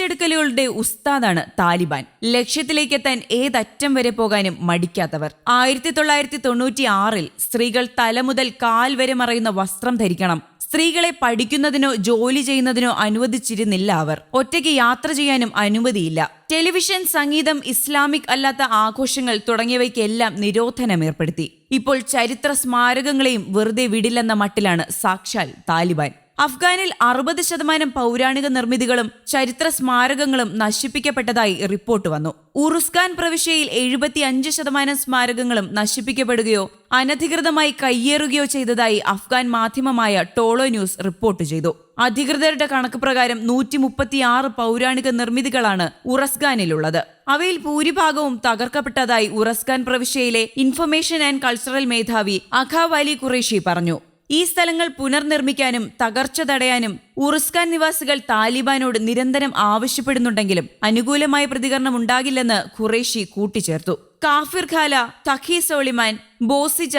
പിടിച്ചെടുക്കലുകളുടെ ഉസ്താദാണ് താലിബാൻ. ലക്ഷ്യത്തിലേക്കെത്താൻ ഏതറ്റം വരെ പോകാനും മടിക്കാത്തവർ. ആയിരത്തി തൊള്ളായിരത്തി തൊണ്ണൂറ്റി ആറിൽ സ്ത്രീകൾ തല മുതൽ കാൽ വരെ മറയുന്ന വസ്ത്രം ധരിക്കണം. സ്ത്രീകളെ പഠിക്കുന്നതിനോ ജോലി ചെയ്യുന്നതിനോ അനുവദിച്ചിരുന്നില്ല അവർ. ഒറ്റയ്ക്ക് യാത്ര ചെയ്യാനും അനുമതിയില്ല. ടെലിവിഷൻ സംഗീതം ഇസ്ലാമിക് അല്ലാത്ത ആഘോഷങ്ങൾ തുടങ്ങിയവയ്ക്കെല്ലാം നിരോധനം ഏർപ്പെടുത്തി. ഇപ്പോൾ ചരിത്ര സ്മാരകങ്ങളെയും വെറുതെ വിടില്ലെന്ന മട്ടിലാണ് സാക്ഷാൽ താലിബാൻ. അഫ്ഗാനിൽ അറുപത് ശതമാനം പൗരാണിക നിർമ്മിതികളും ചരിത്ര സ്മാരകങ്ങളും നശിപ്പിക്കപ്പെട്ടതായി റിപ്പോർട്ട് വന്നു. ഉറുസ്ഖാൻ പ്രവിശ്യയിൽ എഴുപത്തിയഞ്ച് ശതമാനം സ്മാരകങ്ങളും നശിപ്പിക്കപ്പെടുകയോ അനധികൃതമായി കയ്യേറുകയോ ചെയ്തതായി അഫ്ഗാൻ മാധ്യമമായ ടോളോ ന്യൂസ് റിപ്പോർട്ട് ചെയ്തു. അധികൃതരുടെ കണക്ക് പ്രകാരം നൂറ്റി മുപ്പത്തിയാറ് പൗരാണിക നിർമ്മിതികളാണ് ഉറസ്ഖാനിലുള്ളത് അവയിൽ ഭൂരിഭാഗവും തകർക്കപ്പെട്ടതായി ഉറസ്ഖാൻ പ്രവിശ്യയിലെ ഇൻഫർമേഷൻ ആൻഡ് കൾച്ചറൽ മേധാവി അഖാവാലി ഖുറേഷി പറഞ്ഞു. ഈ സ്ഥലങ്ങൾ പുനർനിർമ്മിക്കാനും തകർച്ച തടയാനും ഉറുസ്ഖാൻ നിവാസികൾ താലിബാനോട് നിരന്തരം ആവശ്യപ്പെടുന്നുണ്ടെങ്കിലും അനുകൂലമായ പ്രതികരണം ഉണ്ടാകില്ലെന്ന് ഖുറേഷി കൂട്ടിച്ചേർത്തു. കാഫിർ ഖാല തഖി സോളിമാൻ ബോസിജ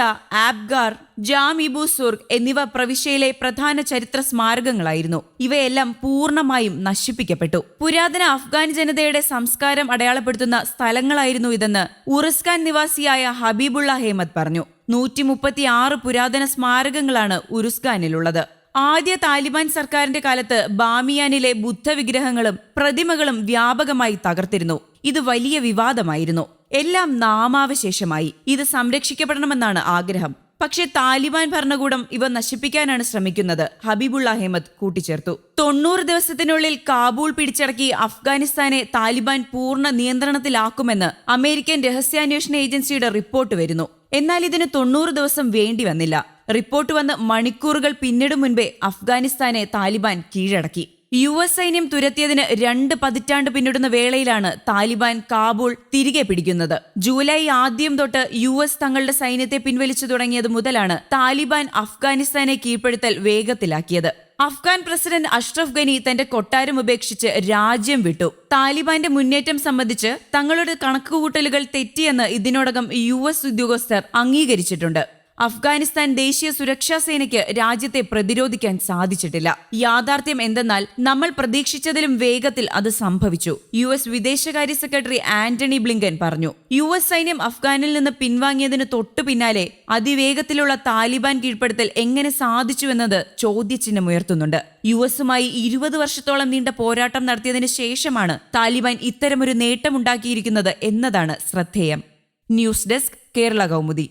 ആബ്ഗാർ ജാമിബു സുർഗ് എന്നിവ പ്രവിശ്യയിലെ പ്രധാന ചരിത്ര സ്മാരകങ്ങളായിരുന്നു. ഇവയെല്ലാം പൂർണമായും നശിപ്പിക്കപ്പെട്ടു. പുരാതന അഫ്ഗാൻ ജനതയുടെ സംസ്കാരം അടയാളപ്പെടുത്തുന്ന സ്ഥലങ്ങളായിരുന്നു ഇതെന്ന് ഉറുസ്ഖാൻ നിവാസിയായ ഹബീബുള്ള ഹേമദ് പറഞ്ഞു. നൂറ്റി മുപ്പത്തി ആറ് പുരാതന സ്മാരകങ്ങളാണ് ഉറുസ്ഖാനിലുള്ളത് ആദ്യ താലിബാൻ സർക്കാരിന്റെ കാലത്ത് ബാമിയാനിലെ ബുദ്ധവിഗ്രഹങ്ങളും പ്രതിമകളും വ്യാപകമായി തകർത്തിരുന്നു. ഇത് വലിയ വിവാദമായിരുന്നു. എല്ലാം നാമാവശേഷമായി. ഇത് സംരക്ഷിക്കപ്പെടണമെന്നാണ് ആഗ്രഹം. പക്ഷേ താലിബാൻ ഭരണകൂടം ഇവ നശിപ്പിക്കാനാണ് ശ്രമിക്കുന്നത് ഹബീബുള്ള അഹമ്മദ് കൂട്ടിച്ചേർത്തു. തൊണ്ണൂറ് ദിവസത്തിനുള്ളിൽ കാബൂൾ പിടിച്ചടക്കി അഫ്ഗാനിസ്ഥാനെ താലിബാൻ പൂർണ നിയന്ത്രണത്തിലാക്കുമെന്ന് അമേരിക്കൻ രഹസ്യാന്വേഷണ ഏജൻസിയുടെ റിപ്പോർട്ട് വരുന്നു. എന്നാൽ ഇതിന് തൊണ്ണൂറ് ദിവസം വേണ്ടി വന്നില്ല. റിപ്പോർട്ട് വന്ന് മണിക്കൂറുകൾ പിന്നിടും മുൻപേ അഫ്ഗാനിസ്ഥാനെ താലിബാൻ കീഴടക്കി. യു എസ് സൈന്യം തുരത്തിയതിന് രണ്ട് പതിറ്റാണ്ട് പിന്നിടുന്ന വേളയിലാണ് താലിബാൻ കാബൂൾ തിരികെ പിടിക്കുന്നത്. ജൂലൈ ആദ്യം തൊട്ട് യു എസ് തങ്ങളുടെ സൈന്യത്തെ പിൻവലിച്ചു തുടങ്ങിയത് മുതലാണ് താലിബാൻ അഫ്ഗാനിസ്ഥാനെ കീഴ്പ്പെടുത്തൽ വേഗത്തിലാക്കിയത്. അഫ്ഗാൻ പ്രസിഡന്റ് അഷ്റഫ് ഗനി തന്റെ കൊട്ടാരം ഉപേക്ഷിച്ച് രാജ്യം വിട്ടു. താലിബാന്റെ മുന്നേറ്റം സംബന്ധിച്ച് തങ്ങളുടെ കണക്കുകൂട്ടലുകൾ തെറ്റിയെന്ന് ഇതിനോടകം യു എസ് ഉദ്യോഗസ്ഥർ അംഗീകരിച്ചിട്ടുണ്ട്. അഫ്ഗാനിസ്ഥാൻ ദേശീയ സുരക്ഷാ സേനയ്ക്ക് രാജ്യത്തെ പ്രതിരോധിക്കാൻ സാധിച്ചിട്ടില്ല. യാഥാർത്ഥ്യം എന്തെന്നാൽ നമ്മൾ പ്രതീക്ഷിച്ചതിലും വേഗത്തിൽ അത് സംഭവിച്ചു. യു എസ് വിദേശകാര്യ സെക്രട്ടറി ആന്റണി ബ്ലിങ്കൻ പറഞ്ഞു. യു എസ് സൈന്യം അഫ്ഗാനിൽ നിന്ന് പിൻവാങ്ങിയതിന് തൊട്ടു പിന്നാലെ അതിവേഗത്തിലുള്ള താലിബാൻ കീഴ്പ്പെടുത്തൽ എങ്ങനെ സാധിച്ചുവെന്നത് ചോദ്യചിഹ്നം ഉയർത്തുന്നുണ്ട്. യു എസുമായി ഇരുപത് വർഷത്തോളം നീണ്ട പോരാട്ടം നടത്തിയതിനു ശേഷമാണ് താലിബാൻ ഇത്തരമൊരു നേട്ടമുണ്ടാക്കിയിരിക്കുന്നത് എന്നതാണ് ശ്രദ്ധേയം. News desk Kerala Kaumudi.